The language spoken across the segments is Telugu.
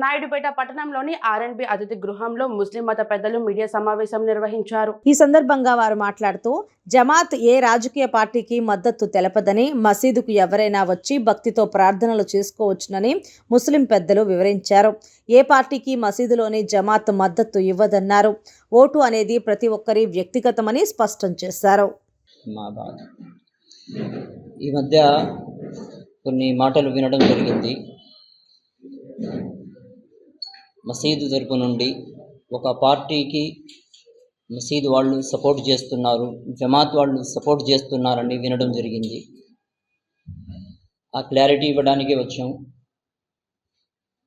నాయుడుపేట పట్టణంలోని ఆర్ఎన్బి అతిథి గృహంలో ముస్లిం మత పెద్దలు మీడియా సమావేశం నిర్వహించారు. ఈ సందర్భంగా వారు మాట్లాడుతూ జమాత్ ఏ రాజకీయ పార్టీకి మద్దతు తెలపదని మసీదుకు ఎవరైనా వచ్చి భక్తితో ప్రార్థనలు చేసుకోవచ్చునని ముస్లిం పెద్దలు వివరించారు. ఏ పార్టీకి మసీదులోని జమాత్ మద్దతు ఇవ్వదన్నారు. ఓటు అనేది ప్రతి ఒక్కరి వ్యక్తిగతమని స్పష్టం చేశారు. మా బాధ. ఈ మధ్య కొన్ని మాటలు వినడం జరిగింది. మసీదు తరపు నుండి ఒక పార్టీకి మసీదు వాళ్ళు సపోర్ట్ చేస్తున్నారు జమాత్ వాళ్ళు సపోర్ట్ చేస్తున్నారని వినడం జరిగింది. ఆ క్లారిటీ ఇవ్వడానికే వచ్చాం.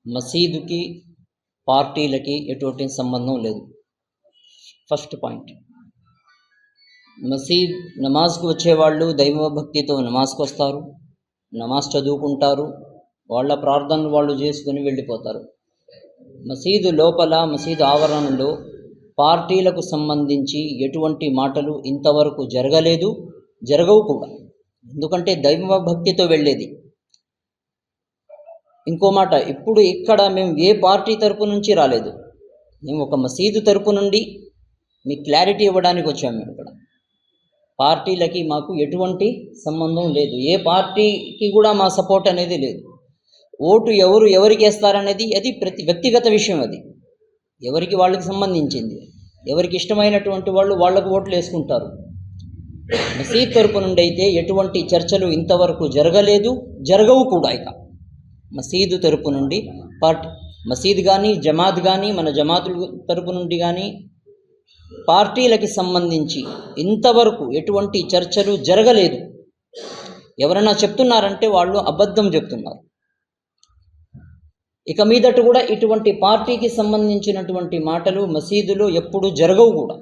మసీదుకి పార్టీలకి ఎటువంటి సంబంధం లేదు. First point. మసీద్ నమాజ్కు వచ్చేవాళ్ళు దైవభక్తితో నమాజ్కి వస్తారు నమాజ్ చదువుకుంటారు వాళ్ళ ప్రార్థనలు వాళ్ళు చేసుకుని వెళ్ళిపోతారు. మసీదు లోపల మసీదు ఆవరణలో పార్టీలకు సంబంధించి ఎటువంటి మాటలు ఇంతవరకు జరగలేదు జరగవు కూడా. ఎందుకంటే దైవభక్తితో వెళ్ళేది. ఇంకో మాట ఇప్పుడు ఇక్కడ మేము ఏ పార్టీ తరపు నుంచి రాలేదు. మేము ఒక మసీదు తరపు నుండి మీ క్లారిటీ ఇవ్వడానికి వచ్చాము మేము ఇక్కడ. పార్టీలకి మాకు ఎటువంటి సంబంధం లేదు. ఏ పార్టీకి కూడా మా సపోర్ట్ అనేది లేదు. ఓటు ఎవరు ఎవరికి వేస్తారనేది అది ప్రతి వ్యక్తిగత విషయం అది. ఎవరికి వాళ్ళకి సంబంధించింది ఎవరికి ఇష్టమైనటువంటి వాళ్ళు వాళ్ళకు ఓట్లు వేసుకుంటారు. మసీద్ తరపు నుండి అయితే ఎటువంటి చర్చలు ఇంతవరకు జరగలేదు జరగవు కూడా ఇక. మసీదు తరపు నుండి పార్టీ మసీద్ కానీ జమాత్ కానీ మన జమాతుల తరపు నుండి కానీ పార్టీలకి సంబంధించి ఇంతవరకు ఎటువంటి చర్చలు జరగలేదు. ఎవరైనా చెప్తున్నారంటే వాళ్ళు అబద్ధం చెప్తున్నారు. ఇక మీదట కూడా ఇటువంటి పార్టీకి సంబంధించినటువంటి మాటలు మసీదులో ఎప్పుడు జరగవు కూడా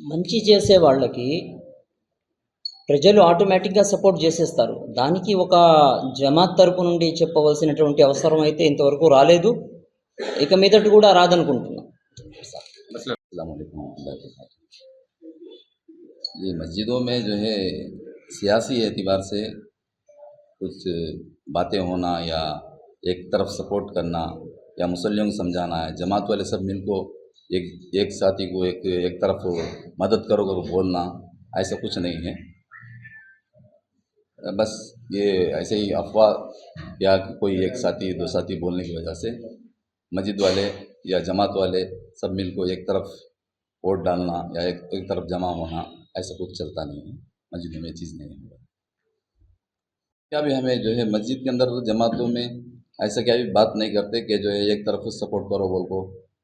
మంచి చేసే వాళ్ళకి ప్రజలు ఆటోమేటిక్గా సపోర్ట్ చేసేస్తారు దానికి ఒక జమాత్ తరపు నుండి చెప్పవలసినటువంటి అవసరం అయితే ఇంతవరకు రాలేదు ఇక మీదట కూడా రాదనుకుంటున్నాం अलैक्म ये मस्जिदों में जो है सियासी एतबार से कुछ बातें होना या एक तरफ़ सपोर्ट करना या मुसलियों को समझाना है जमात वाले सब मिल को एक एक साथी को एक एक तरफ़ मदद करो करो बोलना ऐसा कुछ नहीं है। बस ये ऐसे ही अफवाह या कोई एक साथी दो साथी बोलने की वजह से मस्जिद वाले या जमात वाले सब मिल को एक तरफ़ वोट डालना या एक, एक तरफ़ जमा होना ऐसा कुछ चलता नहीं है। मस्जिद में चीज़ नहीं है। क्या भी हमें जो है मस्जिद के अंदर जमातों में ऐसा क्या भी बात नहीं करते कि जो है एक तरफ सपोर्ट करो बोल को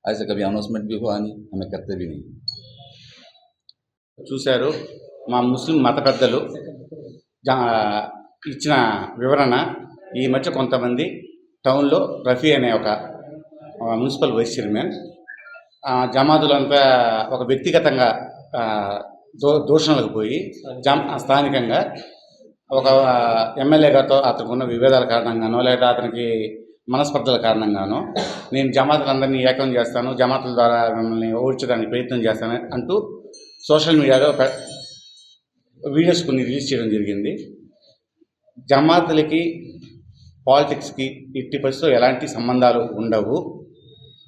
ऐसा कभी अनाउंसमेंट भी हुआ नहीं हमें करते भी नहीं చూశారు మా ముస్లిం మత పెద్దలు జా ఇచ్చిన వివరణ ఈ మధ్య కొంతమంది టౌన్లో రఫీ అనే ఒక ఆ, మున్సిపల్ వైస్ చైర్మన్ ఆ, జమాతులంతా ఒక వ్యక్తిగతంగా ఆ, దో దూషణలకు పోయి జమ్ స్థానికంగా ఒక ఎమ్మెల్యే గారితో అతనికి ఉన్న విభేదాల కారణంగానో లేదా అతనికి మనస్పర్ధల కారణంగానో నేను జమాతులందరినీ ఏకం చేస్తాను జమాతుల ద్వారా మిమ్మల్ని ఓడ్చడానికి ప్రయత్నం చేస్తాను అంటూ సోషల్ మీడియాలో వీడియోస్ కొన్ని రిలీజ్ చేయడం జరిగింది. జమాతులకి పాలిటిక్స్కి ఇట్టి పరిస్థితుల్లో ఎలాంటి సంబంధాలు ఉండవు.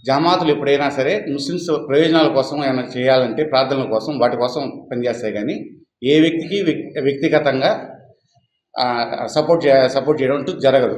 జమాతులు ఎప్పుడైనా సరే ముస్లిమ్స్ ప్రయోజనాల కోసం ఏమైనా చేయాలంటే ప్రార్థనల కోసం వాటి కోసం పనిచేస్తాయి కానీ ఏ వ్యక్తికి వ్యక్తిగతంగా సపోర్ట్ చే సపోర్ట్ చేయడం అంటూ జరగదు.